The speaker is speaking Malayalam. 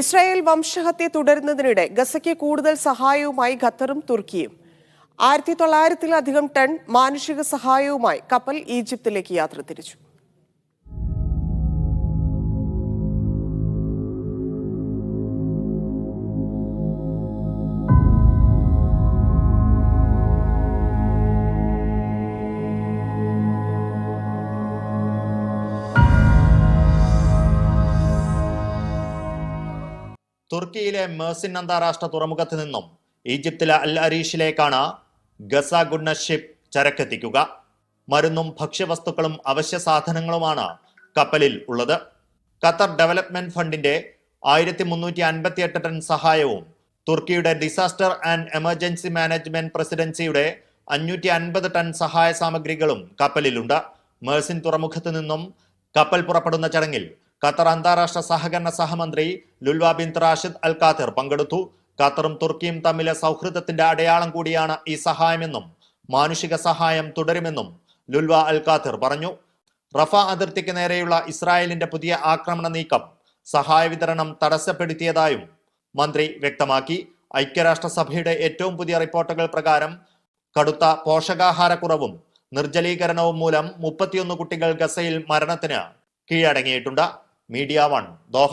ഇസ്രായേൽ വംശഹത്യ തുടരുന്നതിനിടെ ഗസയ്ക്ക് കൂടുതൽ സഹായവുമായി ഖത്തറും തുർക്കിയും. ആയിരത്തി തൊള്ളായിരത്തിലധികം ടൺ മാനുഷിക സഹായവുമായി കപ്പൽ ഈജിപ്തിലേക്ക് യാത്ര തിരിച്ചു. തുർക്കിയിലെ മേഴ്സിൻ അന്താരാഷ്ട്ര തുറമുഖത്ത് നിന്നും ഈജിപ്തിലെ അൽ അരീഷിലേക്കാണ് ഗസ ഗുഡ്നസ് ഷിപ്പ് ചരക്കെത്തിക്കുക. മരുന്നും ഭക്ഷ്യവസ്തുക്കളും അവശ്യ സാധനങ്ങളുമാണ് കപ്പലിൽ ഉള്ളത്. ഖത്തർ ഡെവലപ്മെന്റ് ഫണ്ടിന്റെ ആയിരത്തി മുന്നൂറ്റി അൻപത്തി എട്ട് ടൺ സഹായവും തുർക്കിയുടെ ഡിസാസ്റ്റർ ആൻഡ് എമർജൻസി മാനേജ്മെന്റ് പ്രസിഡൻസിയുടെ അഞ്ഞൂറ്റി അൻപത് ടൺ സഹായ സാമഗ്രികളും കപ്പലിലുണ്ട്. മേഴ്സിൻ തുറമുഖത്ത് നിന്നും കപ്പൽ പുറപ്പെടുന്ന ചടങ്ങിൽ ഖത്തർ അന്താരാഷ്ട്ര സഹകരണ സഹമന്ത്രി ലുൽവ ബിൻ റാഷിദ് അൽ ഖാത്തിർ പങ്കെടുത്തു. ഖത്തറും തുർക്കിയും തമ്മിലെ സൗഹൃദത്തിന്റെ അടയാളം കൂടിയാണ് ഈ സഹായമെന്നും മാനുഷിക സഹായം തുടരുമെന്നും ലുൽവ അൽ ഖാത്തിർ പറഞ്ഞു. റഫ അതിർത്തിക്ക് നേരെയുള്ള ഇസ്രായേലിന്റെ പുതിയ ആക്രമണ നീക്കം സഹായ വിതരണം തടസ്സപ്പെടുത്തിയതായും മന്ത്രി വ്യക്തമാക്കി. ഐക്യരാഷ്ട്രസഭയുടെ ഏറ്റവും പുതിയ റിപ്പോർട്ടുകൾ പ്രകാരം കടുത്ത പോഷകാഹാരക്കുറവും നിർജലീകരണവും മൂലം മുപ്പത്തിയൊന്ന് കുട്ടികൾ ഗസയിൽ മരണത്തിന് കീഴടങ്ങിയിട്ടുണ്ട്. Media one Doha.